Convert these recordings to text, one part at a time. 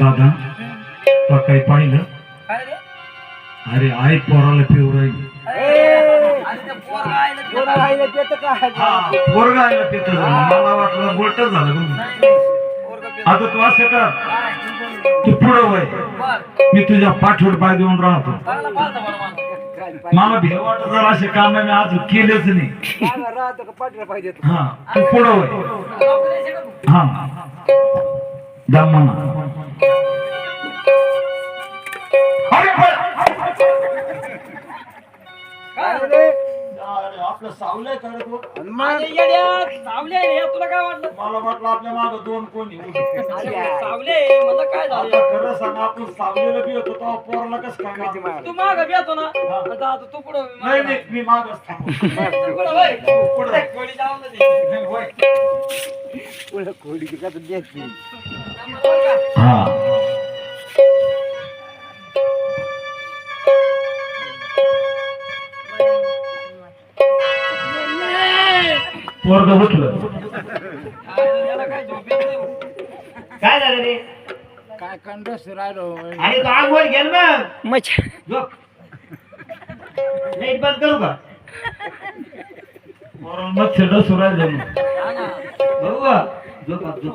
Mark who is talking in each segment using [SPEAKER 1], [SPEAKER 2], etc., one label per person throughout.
[SPEAKER 1] दादा तो काही पाहिलं? अरे आई पोराला पिऊ राहिली.
[SPEAKER 2] पोरगं
[SPEAKER 1] हा, पित मला वाटलं झालं. आता तू असं कर.
[SPEAKER 2] काय?
[SPEAKER 1] तू पुढं वय. मी तुझ्या पाठवड पाय देऊन राहतो.
[SPEAKER 2] मला.
[SPEAKER 1] भेव वाटत जर असे काम मी आज केलेच नाही. हा तू पुढं वय? हा. दमाना अरे
[SPEAKER 2] काय?
[SPEAKER 1] आपलं सावलंय करत हो.
[SPEAKER 3] मग
[SPEAKER 2] येड्यात सावले आहे रे, तुला काय वाटलं
[SPEAKER 1] मला वाटलं आपल्या माग दोन कोणी
[SPEAKER 2] सावले मला काय झालं
[SPEAKER 1] खरं सांग आपण सावलेलं बी होतो तेव्हा पोराला कसं काय?
[SPEAKER 3] मार
[SPEAKER 2] तू माग येतो ना आता आता तू पुढं मी
[SPEAKER 1] नाही
[SPEAKER 2] मागं.
[SPEAKER 1] नाही मी मागच थांबू
[SPEAKER 2] तू पुढं. गोळी जाऊन.
[SPEAKER 3] पुढं खोडीची का तर द्यायची
[SPEAKER 1] हा. पोरग उठलं.
[SPEAKER 2] काय
[SPEAKER 4] झालं रे?
[SPEAKER 3] काय कंडस राहिलो?
[SPEAKER 4] आणि तो आग वर गेल मग. झोप. लाइट बंद करू का?
[SPEAKER 2] हा ना.
[SPEAKER 4] बघू का? झोप झोप.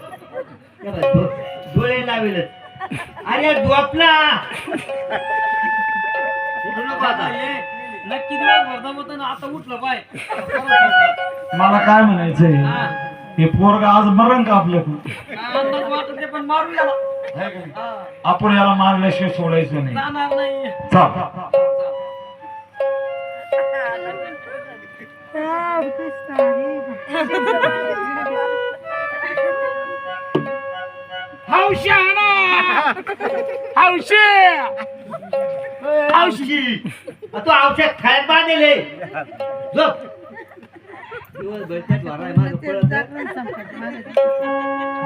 [SPEAKER 4] डोळे लावेलच. अरे झोपला उठू नको आता.
[SPEAKER 2] ये, नक्की दिवस आता उठलं पाय.
[SPEAKER 1] मला काय म्हणायचंय?
[SPEAKER 2] हा.
[SPEAKER 1] हे पोरग आज मरण का आपल्याकडून
[SPEAKER 2] अंदाज वाटत पण मारू याला.
[SPEAKER 1] है का? नाही?
[SPEAKER 2] हा.
[SPEAKER 1] आपण याला मारल्याशिवाय सोडायचं नाही.
[SPEAKER 2] जाणार नाही.
[SPEAKER 1] चाल.
[SPEAKER 4] औषधी तू औषध खायला झोप दिवसभर त्यात माझं पळत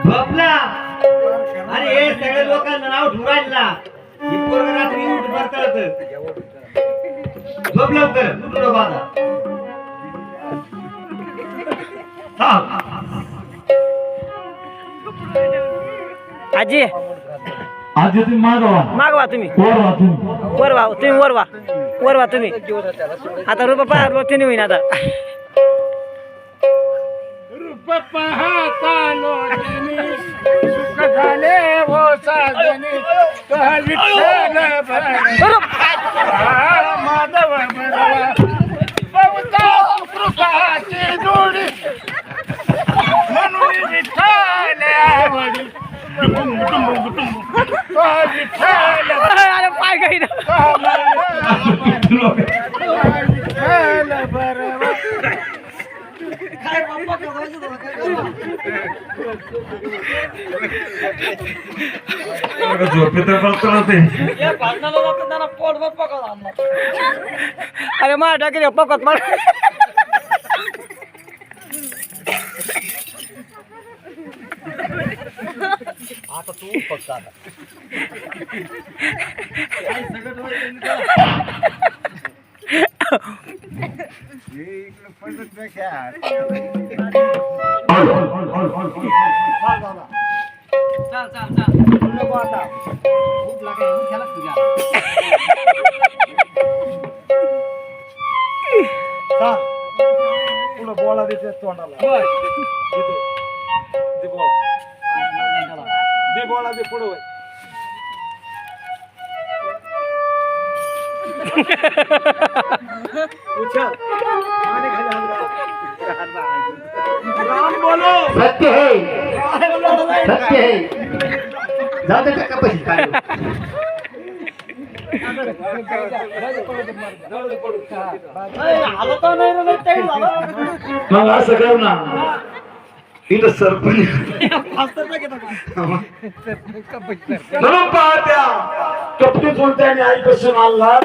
[SPEAKER 4] झोपला. अरे हे सगळ्या लोकांना नाव ठुरायला ही पोरग रात्री उठ बरतळत झोप लवकर. उठू नको आता.
[SPEAKER 5] आजी.
[SPEAKER 1] आधी तुम्ही मागवा.
[SPEAKER 5] मागवा तुम्ही.
[SPEAKER 1] वर वा तुम्ही.
[SPEAKER 5] वर वा तुम्ही वर वा वर वा तुम्ही. आता रुपये पाहलो तिने होईन आता.
[SPEAKER 3] रूप कह विठ्ठल
[SPEAKER 5] अरे पाय काही ना
[SPEAKER 3] विठ्ठल भरवा
[SPEAKER 2] काय बाप्पा करायचं तुला काय करायचं?
[SPEAKER 1] झोपेत बसतो ते
[SPEAKER 2] या भांडणाला जातं त्यांना पोटभर पकड आणणार
[SPEAKER 5] अरे मा टाकी पकत मला
[SPEAKER 2] सगळं व्हायचं नाही चाल चाल चाल
[SPEAKER 1] पुढं बोला देते तोंडाला
[SPEAKER 2] बर
[SPEAKER 1] इथे. दे बोला दे बोला दे पुढं वळ. उचल. आणि खाली हात घाल. राम
[SPEAKER 4] सत्य है। सत्य है। जाऊ दे टक्का पैसे
[SPEAKER 1] मग असं कर ना. इथं सरपंच. म्हणून पाहत्या आई कसं आणला